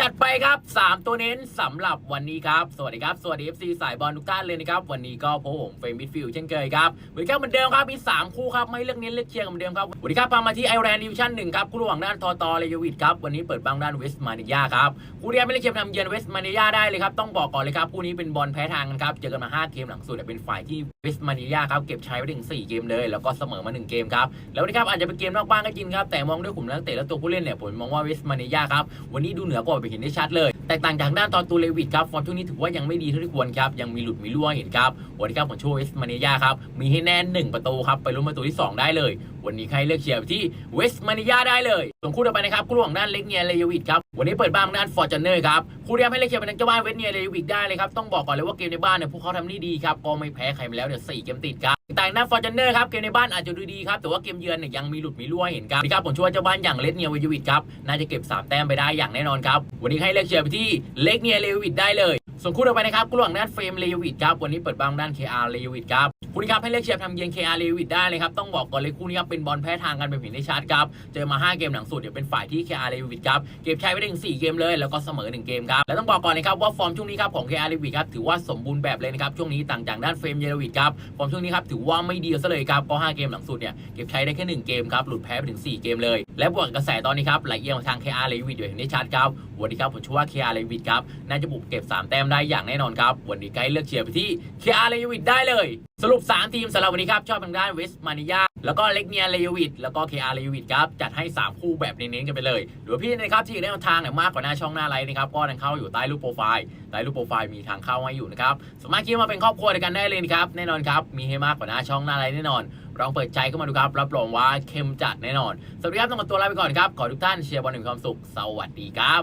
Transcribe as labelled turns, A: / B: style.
A: จัดไปครับ 3 ตัวเน้นสำหรับวันนี้ครับ สวัสดีครับ สวัสดี FC สายบอลทุกท่านเลยนะครับ วันนี้ก็พบผมเฟรมิดฟิลเช่นเคยครับวันนี้ครับเหมือนเดิมครับมี 3 คู่ครับ ไม่เลือกเน้นเลือกเชียร์กันเหมือนเดิมครับวันนี้ครับพามาที่ไอแลนด์ดิวิชั่นหนึ่งครับ คู่ระหว่างด้านทอตอเลยวิดครับ วันนี้เปิดบ้างด้านเวสต์มาเนิยครับ คู่เรียไม่เลือกเชียร์นำเยือนเวสต์มาเนิยได้เลยครับ ต้องบอกก่อนเลยครับ คู่นี้เป็นบอลแพ้ทางกันครับ เจอกันมา 5 เกมหลังสุดเนี่ยเป็นฝ่ายที่เวสต์มานิยครับ เก็บชัยไว้ถึง4เกมเลย แล้วก็เสมอมา1เกมครับ แล้วนนี้ครับอาจจะเป็นเกมนอกบ้านก็จริงครับ แต่มองด้วยกลุ่มนักเตะและตัวผู้เล่นเนี่ยผมมองว่าเวสต์มานิยาครับวันนี้ดูเหนือกว่าไปเห็นได้ชัดเลย แตกต่างจากด้านตอนตูเลวิดครับ ฟอร์มช่วงนี้ถือว่ายังไม่ดีเท่าที่ควรครับ ยังมีหลุดมีรั่วเห็นครับวันนี้ครับผมโชว์เวสต์มาเนียาครับ มีให้แน่น 1 ประตูครับ ไปลุ้นประตูที่ 2 ได้เลย วันนี้ใครเลือกเชียร์ที่เวสต์มาเนียาได้เลยส่วนคู่ต่อไปนะครับคู่ระหว่างด้านเล็กเนียเลวิดครับ วันนี้เปิดบ้านด้านฟอร์จูเนอร์ครับ คู่เรียกให้เลือกเชียร์เป็นทางเจ้าบ้านเวสต์เนียเลวิดได้เลยครับ ต้องบอกก่อนเลยว่าเกมในบ้านเนี่ยพวกเขาทำได้ดีครับ ก็ไม่แพ้ใครมาแล้วเนี่ยสี่เกมติดครับ แต่ด้านฟอร์จูเนอร์ครับเกมในบ้านอาจจะดูดีครับแต่ว่าเกมเยือนเนี่ยยังมีหลุดมีรั่วเห็นครับนี่ครับผมช่วยเจ้าบ้านอย่างเลสเนียเววิดครับน่าจะเก็บสามแต้มไปได้อย่างแน่นอนครับวันนี้ให้เลือกเชียร์ไปที่เล็กเนียเลวิดได้เลยส่วนคู่ต่อไปนะครับคู่ระหว่างด้านเฟรมเลวิดครับวันนี้เปิดบ้างด้าน KR เลวิดครับ คู่นี้ครับให้เลือกเชียร์ทำเยือน KR เลวิดได้เลยครับต้องบอกก่อนเลยคู่นี้ครับเป็นบอลแพ้ทางกันเป็นเห็นได้ชัดครับเจอมา 5 เกมหลังสุดเดี๋ยวเป็นฝ่ายที่ KR เลวิดครับเก็บชัยไปได้ถึง4เกมเลยแล้วก็เสมอ 1 เกมครับแล้วต้องบอกก่อนนะครับว่าฟอร์มช่วงนี้ครับของ KR เลวิดครับถือว่าสมบูรณ์แบบเลยนะครับช่วงนี้ต่างจากด้านเฟรมเยลวิดครับฟอร์มช่วงนี้ครับถือว่าไม่ดีซะเลยครับก็5เกมหลังสุดเนี่ยเก็บชัยได้แค่1เกมครับหลุดแพ้ไปถึง 4 เกมเลย และบวกกระแสตอนนี้ครับไหลเอียงมาทาง KR เลวิดอยู่เห็นได้ชัดครับวันนี้ครับผมเชื่อว่า KR เลวิดครับน่าจะบุกเก็บสามแต้มได้อย่างแน่นอนครับวันนี้ไกด์เลือกเชียร์ไปที่ KR เลวิดได้เลย สรุป3 ทีมสำหรับวันนี้ครับ ชอบทางด้านเวสต์มานิยาแล้วก็เล็กเนียเลวิดแล้วก็ KR เลวิดครับ จัดให้ 3 คู่แบบเน้นๆกันไปเลย หรือพี่นะครับ ที่อยากได้ทางเนี่ยมากกว่าหน้าช่องหน้าไลน์นะครับ ก็ทางเข้าอยู่ใต้รูปโปรไฟล์ใต้รูปโปรไฟล์มีทางเข้าให้อยู่นะครับสามารถคิดมาเป็นครอบครัวเดียวกันได้เลยนะครับแน่นอนครับมีให้มากกว่าหน้าช่องหน้าไลน์แน่นอนลองเปิดใจเข้ามาดูครับรับรองว่าเข้มจัดแน่นอนสวัสดีครับต้องขอตัวลาไปก่อนครับขอทุกท่านเชียร์บอลหนึ่งความสุข สวัสดีครับ